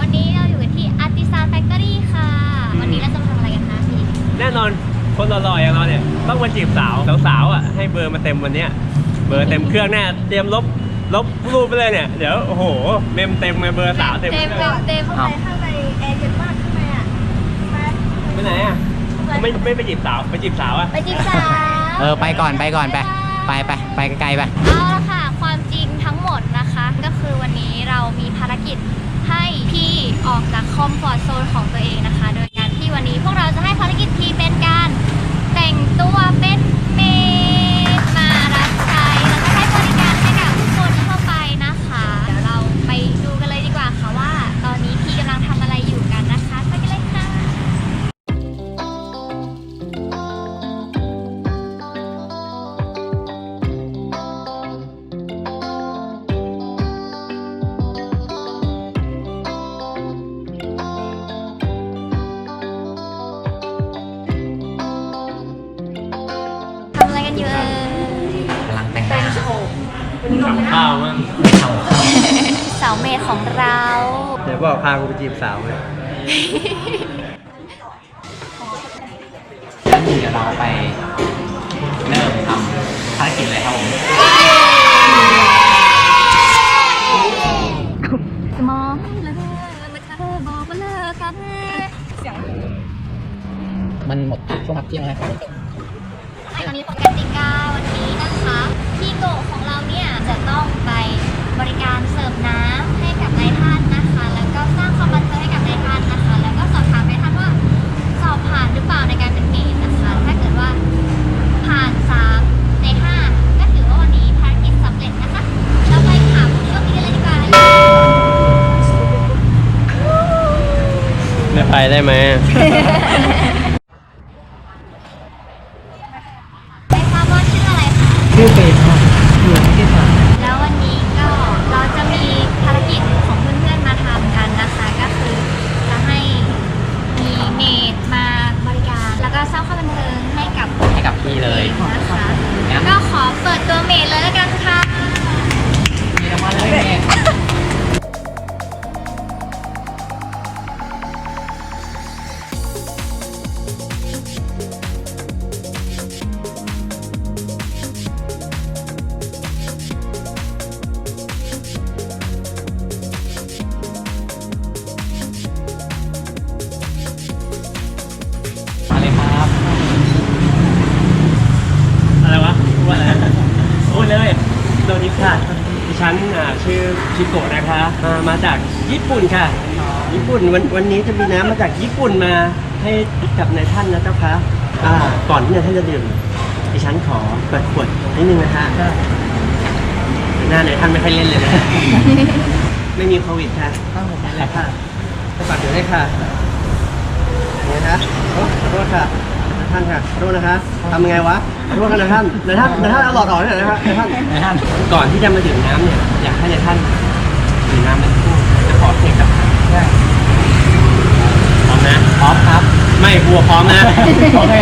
วันนี้เราอยู่กันที่ Artisan Factory ค่ะ วันนี้เราจะมาทำอะไรกันคะพี่ แน่นอนคนหล่อๆอย่างเราเนี่ย ต้องมาจีบสาวสาวๆอะให้เบอร์มาเต็มวันเนี้ย เบอร์เต็มเครื่องแน่เตรียมลบลบรูปไปเลยเนี่ยเดี๋ยวโอ้โหเมมเต็มเลยเบอร์สาวเต็มเต็มเครื่องเต็มข้างในข้างในแอร์เย็นมากข้างในอะไปไปไหนอะไม่ไม่ไปจีบสาวไปจีบสาวอะไปจีบสาวเออไปก่อนไปก่อนไปไปไปไปไกลๆไปเอาละค่ะความจริงทั้งหมดนะคะ ก็คือวันนี้เรามีภารกิจให้พี่ออกจากคอมฟอร์ทโซนของตัวเองนะคะ โดยการที่วันนี้พวกเราจะให้ภารกิจพี่เป็นการแต่งตัวเป็น กันอยู่เอ่ยกำลังแต่งหน้าข้าวมั้งสาวเมดของเราเดี๋ยวบอกพากูไปจีบสาวเลยแล้วเดี๋ยวเราไปเริ่มทำภารกิจเลยครับผมสมองเลยมันเธอบอกว่าเลิกกัน มันหมดช่วงพักเที่ยงแล้ว โกะของเราเนี่ยจะต้องไปบริการเสิร์ฟน้ำให้กับนายท่านนะคะ แล้วก็สร้างความบันเทิงให้กับนายท่านนะคะ แล้วก็สอบถามนายท่านว่าสอบผ่านหรือเปล่าในการเป็นเมดนะคะ ถ้าเกิดว่าผ่าน3ใน5ก็ถือว่าวันนี้ภารกิจสำเร็จนะคะ เราไปถามผู้โชคดีกันเลยดีกว่าไม่ไปได้ไหมไม่ ชื่อชิโกะนะคะอ่ามาจากญี่ปุ่นค่ะ ญี่ปุ่นวันวันนี้จะมีน้ำมาจากญี่ปุ่นมาให้กับนายท่านนะเจ้าคะอ่าก่อนที่นายท่านจะดื่มดิฉันขอเปิดขวดนิดนึงนะคะหน้านายท่านไม่ค่อยเล่นเลยนะ ไม่มีโควิดค่ะต้องผมเลยค่ะไปฝากเดี๋ยวได้ค่ะนี่นะคะโอ้ขอโทษค่ะนาย ท่านค่ะขอโทษนะคะทำยังไงวะขอโทษค่ะนายท่านนายท่านนายท่านเอาหลอดออกหน่อยนะคะนายท่านนายท่าน ก่อนที่จะมาดื่มน้ำเนี่ยอยากให้นายท่านดื่มน้ำเป็นคู่จะขอเพลงกับได้พร้อมนะ พร้อมครับ ไม่กลัวพร้อมนะโอเค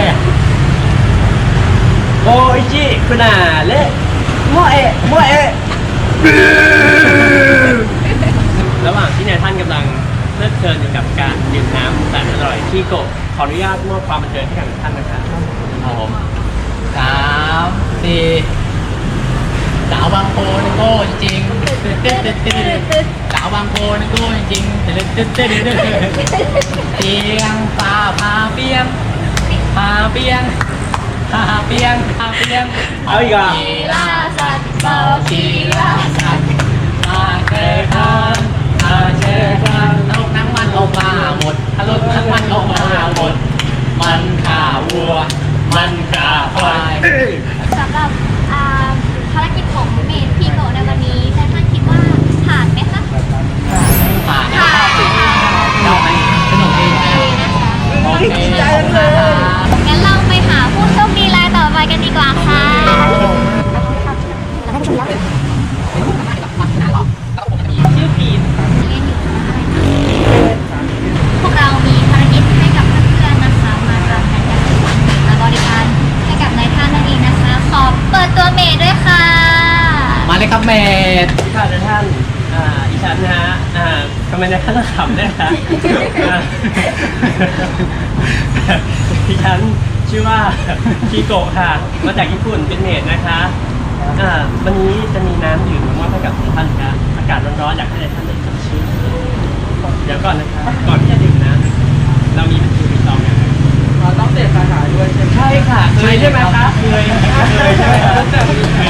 โออิจิคุณาเละโมเอะโมเอะระหว่างที่นายท่านกำลังเพ ลิดเพลินอยู่กับการดื่มน้ำแสนอร่อยที่โกะขออนุญาตมอบความบันเทิงให้กับท่านนะครับครับผมสามสี่สาวบางโพนโก้จริงๆตึ๊ดตึ๊ดตึ๊ดตึ๊ดสาวบางโพนโก้จริงๆตึ๊ดตึ๊ดตึ๊ดตึ๊ดเตียงฟ้าพาเปียงพาเปียงพาเปียงพาเปียงเอาอีกอะชีลาสัตว์เบาชีลาสัตว์มาเจอกันมาเจอกัน ฆ่าหมดถ้ารถน้ำมันออามาหมด มันฆ่าวัว มันฆ่าควาย สำหรับอ่าภารกิจของเมนนี้นายท่านคิดว่าผ่านไหมคะ ผ่าน ผ่านค่ะ เราไปสนุกดีนะ ดีนะคะ โอเคขอบคุณมากครับ งั้นเราไปหาผู้โชคดีรายต่อไปกันดีกว่าค่ะ ครับเมดค่ะนท่านอ่าอีฉันนะฮะอ่าทำไมนายท่านต้องขำด้วยคะอ่าอีฉันชื่อว่าคิโกะค่ะ มาจากญี่ปุ่นเป็นเมดนะคะอ่าวันนี้จะมีน้ำดื่มมามอบให้กับทุกท่านค่ะอากาศร้อนๆอยากให้ท่านได้สดชื่นเดี๋ยวก่อนนะคะก่อน ค่ะเคยใช่ไหมคะเคยเคยใช่ไหมคะ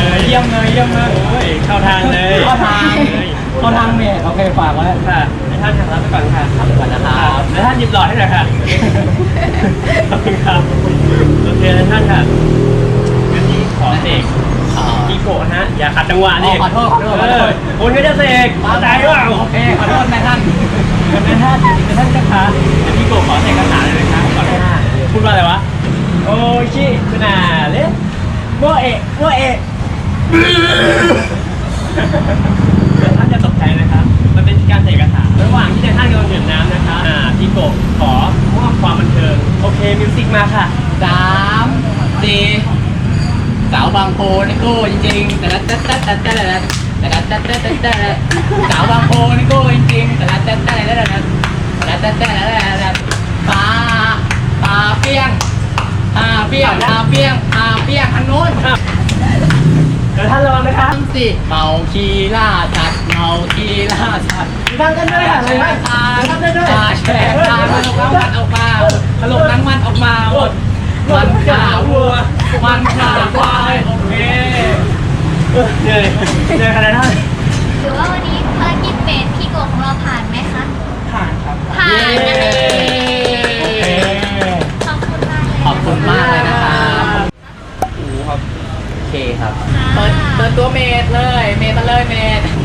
เคยเยี่ยมเลยเยี่ยมเลยโอ้ยเข้าทางเลยเข้าทางเลยเข้าทางเมดโอเคฝากไว้ค่ะในท่านครับรับไปก่อนค่ะรับไปก่อนนะครับในท่านหยิบหลอดให้หน่อยค่ะขอบคุณครับโอเคในท่านค่ะงั้นนี้ขอเสกอีโกะนะฮะอย่าขัดจังหวะนี่ขอโทษขอโทษขอโทษเออคุณก็จะเสกเข้าใจว่าโอเคขอโทษนายท่านในท่านในท่านเจ้าค่ะเดี๋ยวพี่โกะขอเสกคาถาเลยนะคะก่อนหน้าพูดว่าอะไรวะ โอ้ชิคุณอาเละโมเอะโมเอะเดี๋ยวท่านจะตกใจนะครับ มันเป็นการเสกคาถาระหว่างที่ในท่านกำลังดื่มน้ำนะคะอ่าพี่โกะขอมอบความบันเทิง โอเค มิวสิกมาค่ะ สามสี่สาวบางโพนี่โก้จริงๆแต่ละแต่แต่แต่แต่ละแต่ละแต่แต่แต่แต่สาวบางโพนี่โก้จริงๆแต่ละแต่แต่แต่แต่ละแต่แต่แต่แต่ปลาปลาเปี้ยง ปลาเปี้ยงปลาเปี้ยงปลาเปี้ยงอันโน้นเดี๋ยวท่านระวังนะคะทำสิเมาคีล่าสัตว์เมาคีล่าสัตว์ฟังกันด้วยค่ะเลยนะตาตาแฉกตามันออกมามันออกมาตลกทั้งมันออกมาหมดมันขาวัวมันขาควายโอเคเออเหนื่อยเหนื่อยขนาดนั้นถือว่าวันนี้ภารกิจเบสพี่โกะของเราผ่านไหมคะ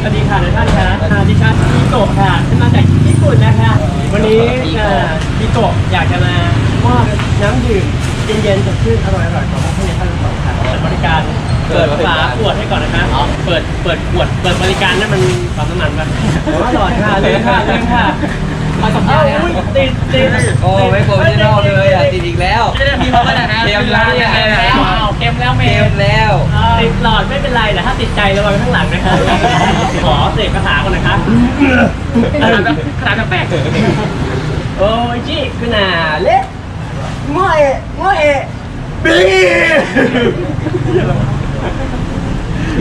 สวัสดีค่ะในท่านค่ะอ่าดิฉันพี่โกะค่ะมาจากญี่ปุ่นนะคะ วันนี้อ่าพี่โกะอยากจะมามอบน้ำดื่มเย็นๆสดชื่นอร่อยๆของพวกในท่านทั้งสองค่ะเปิดบริการเปิดฝาขวดให้ก่อนนะคะเปิดเปิดขวดเปิดบริการนั่นมันปั๊มน้ำมันปะแต่ว่าหลอดค่ะเลยค่ะเลยค่ะ เอาสัมภาเอ้าษณ์เลยนะอุ๊ยติดติดโอ้ไม่โปรเฟชชั่นอลเลยอะติดอีกแล้วมีเขาขนาดนั้นเค็มแล้วเนี่ยเค็มแล้วอ้าวเค็มแล้วเมเกดมแล้วติดหลอดไม่เป็นไรแต่ถ้าติดใจระวังข้างหลังนะคะขอเสกคาถาก่อนนะคะขนาดแบบขนาดแบบแปลกโอ้ยจิคุณาเละโมเอะโมเอะบี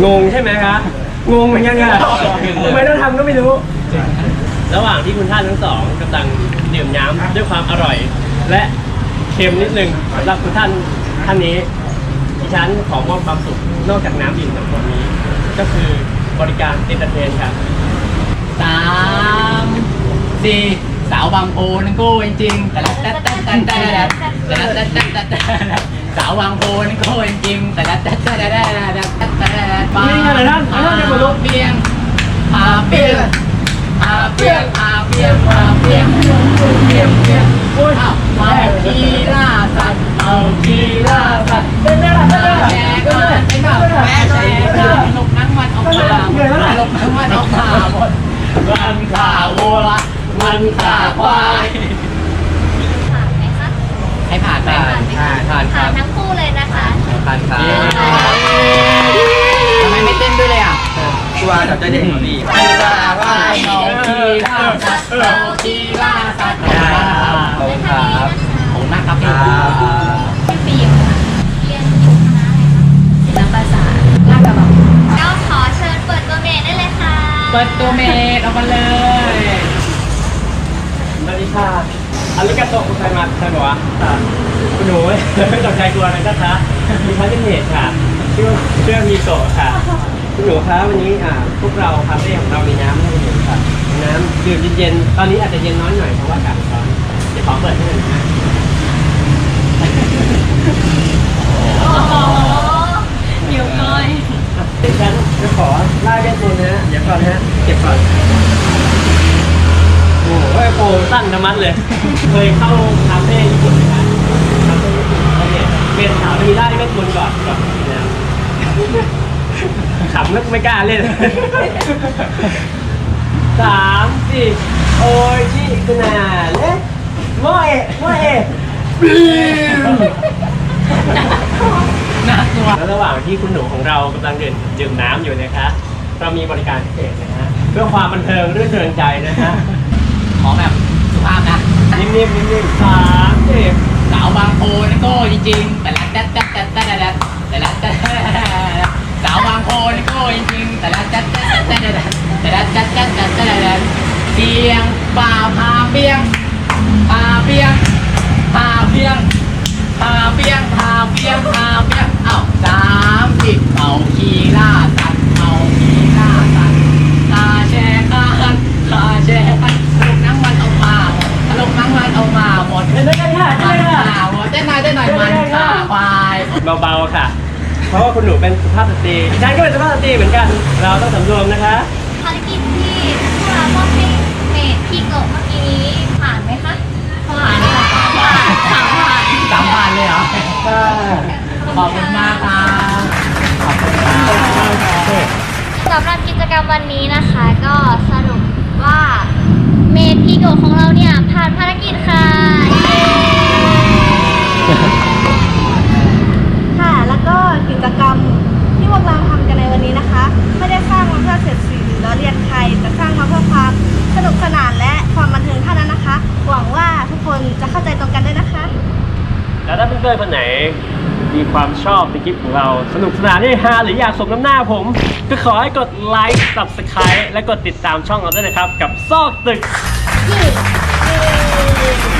งงใช่ไหมคะงงเหมือนกันค่ะทำไมต้องทำก็ไม่รู้ ระหว่างที่คุณท่านทั้งสองกำลังดื่มน้ำด้วยความอร่อย และเค็มนิดนึงสำหรับคุณท่านท่านนี้ดิฉันขอมอบความสุขนอกจากน้ำดื่มสำหรับนี้ ก็คือบริการเอนเตอร์เทนครับสามสี่สาวบางโพนั่นโก้จริงๆแต่ละแต่แต่แต่แต่แต่ละแต่แต่แต่แต่สาวบางโพนั่นโก้จริงๆแต่ละแต่แต่แต่แต่แต่แต่ปลานี่ไงท่านท่านจะมาลุกเปียงปลาเปียงป ลาเปียงปลาเปียงปลาเปียงเปียงเปียงโอ้ยเมาคีล่าสัตว์เมาคีล่าสัตว์เต้นได้เต้นได้แชร์กันไอ้เปล่าแม่แชร์กันลงนั่งมันออกมาลงนั่งมันออกมาหมดมันขาวัวมันขาควายผ่านไหมคะให้ผ่านไหมผ่านไหมคะผ่านครับผ่านทั้งคู่เลยนะคะผ่านครับ จับใจเด็กของดีมันขาควายเมาคีลาสัตว์เมาคีลาสัตว์ขอบคุณครับผมนะครับคพี่รับปีมค่ะเรียนอยู่คณะอะไรคะศิลปศาสตร์ลาดกระบังก็ขอเชิญเปิดตัวเมทได้เลยค่ะ เปิดตัวเมดออกมาเลยสวัสดีค่ะอาริกาโตคุณไทยมาใช่ไหมวะอ่าคุณหนูไม่ตกใจกลัวอะไรนะคะมีพันธุ์เพจค่ะ ชื่อชื่อมีโตะค่ะคุณหนูคะวันนี้อ่าพวกเราคาเฟ่ของเรามีน้ำให้คุณหนูค่ะน้ำดื่มเย็นๆตอนนี้อาจจะเย็นน้อยหน่อยเพราะว่าอากาศร้อนเดี๋ยวขอเปิดให้หน่อยนะโอ้โหหิวก้อยเดี๋ยวฉันจะขอไล่เวทมนต์นะฮะเดี๋ยวก่อนนะฮะเก็บก่อนโอ้โหโปรสั้นธรรมัดเลย เคยเข้าคาเฟ่ญี่ปุ่นไหมคะคาเฟ่ญี่ปุ่นเขาเนี่ยเป็นถามมีไล่เวทมนต์ก่อนก่อนกินน้ำ ขำแล้วไม่กล้าเล่นสามสี่โอ้ยชิกุนาเละโมเอะโมเอะบีมน่ากลัวแล้วระหว่างที่คุณหนูของเรากำลังดื่มดื่มน้ำอยู่นะคะ เรามีบริการพิเศษนะฮะเพื่อความบันเทิงรื่นเริงใจนะฮะขอแบบสุภาพนะนิ่มๆนิ่มๆสามสิบสาวบางโพนี่ก็จริงๆแต่ละแต่แต่แต่แต่แต่แต่ละแต่ เสียงบ่าพาเปียงพาเปียงพาเปียงพาเปียงพาเปียงพาเปียงเอ้าสามสิบเอาขี่ล่าสัตว์เอาขี่ล่าสัตว์คาแชร์กันคาแชร์กันสนุกนั่งมันเอามาสนุกนั่งมันเอามาหมดเต้นด้วยกันค่ะเต้นด้วยกันค่ะเต้นหน่อยเต้นหน่อยมันขาควายเบาๆค่ะ เพราะว่าคุณหนูเป็นสุภาพสตรีฉันก็เป็นสุภาพสตรีเหมือนกัน เราต้องสำรวมนะคะ อขอบคุณมากครับขอบคุณครับสำหรับกิจกรรมวันนี้นะคะ ก็สรุปว่าเมดพี่เกิดของเราเนี่ยผ่านภารกิจค่ะเย้ค่ะ แล้วก็กิจกรรมที่พวกเราทำกันในวันนี้นะคะ ไม่ได้สร้างมาเพื่อเสียดสีหรือล้อเลียนใครแต่สร้างมาเพื่อความสนุกสนานและความบันเทิงเท่านั้นนะคะ เพื่อนๆคนไหน มีความชอบในคลิปของเราสนุกสนานที่ฮาหรืออยากสมน้ำหน้าผม ก็ขอให้กดไลค์ subscribe และกดติดตามช่องเราด้วยนะครับ กับซอกตึกเย้